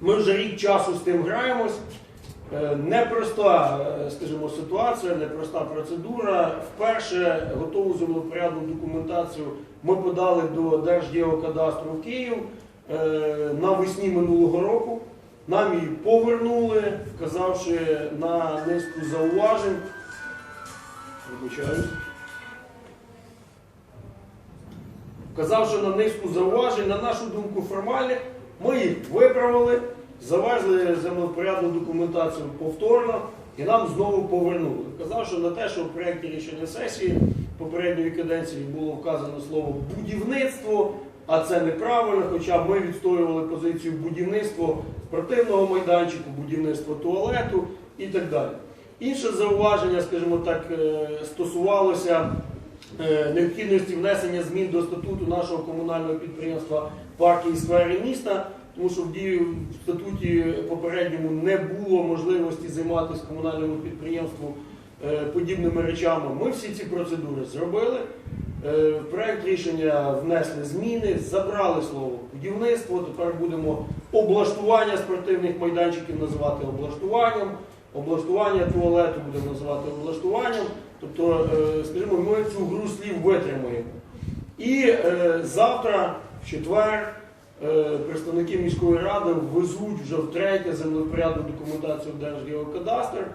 Ми вже рік часу з тим граємось. Е, Непроста, е, скажімо, ситуація, непроста процедура. Вперше готову землепорядну документацію ми подали до Держгеокадастру в Київ е, навесні минулого року. Нам її повернули, вказавши на низку зауважень. Вибачаюсь. Вказавши на низку зауважень, на нашу думку, формальних, ми їх виправили, завезли землепорядну документацію повторно і нам знову повернули. Вказавши на те, що в проєкті рішення сесії попередньої каденції було вказано слово будівництво, а це неправильно, хоча ми відстоювали позицію будівництво спортивного майданчику, будівництво туалету і так далі. Інше зауваження, скажімо так, е, стосувалося необхідності внесення змін до статуту нашого комунального підприємства парки і сквери міста, тому що в дії в статуті попередньому не було можливості займатися комунальному підприємству е, подібними речами. Ми всі ці процедури зробили. Е, В проект рішення внесли зміни, забрали слово будівництво. Тепер будемо облаштування спортивних майданчиків називати облаштуванням, облаштування туалету будемо називати облаштуванням. Тобто, е, скажімо, ми цю гру слів витримуємо. І е, завтра, в четвер, е, представники міської ради везуть вже втретє землепорядну документацію Держгеокадастр.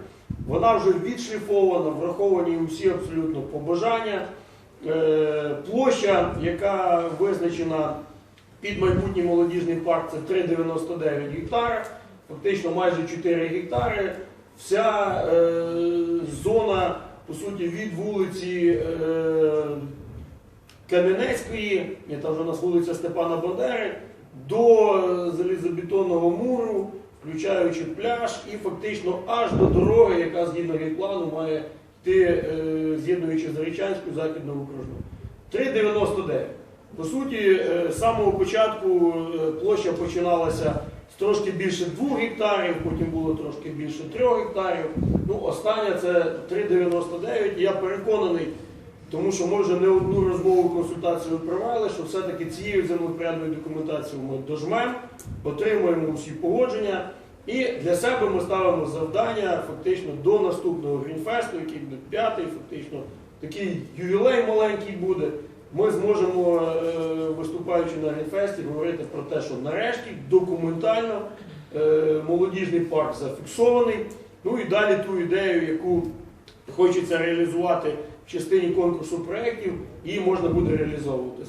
Вона вже відшліфована, враховані усі абсолютно побажання. Площа, яка визначена під майбутній молодіжний парк, це 3,99 гектара, фактично майже 4 гектари. Вся е, зона, по суті, від вулиці е, Кам'янецької, там вже у нас вулиця Степана Бандери, до е, залізобетонного муру, включаючи пляж, і фактично аж до дороги, яка згідно гейплану має йти, е, з'єднуючи Зарічанську західну окружну. 3,99. По суті, з самого початку площа починалася трошки більше 2 гектарів, потім було трошки більше 3 гектарів. Ну, остання це 3,99. Я переконаний, тому що ми вже не одну розмову консультацію провели, що все-таки цією землепорядною документацією ми дожмемо, отримуємо всі погодження. І для себе ми ставимо завдання фактично до наступного Грінфесту, який буде п'ятий, фактично такий ювілей маленький буде. Ми зможемо, е, виступаючи на Грінфесті, говорити про те, що нарешті документально е, молодіжний парк зафіксований. Ну і далі ту ідею, яку хочеться реалізувати в частині конкурсу проєктів, її можна буде реалізовувати.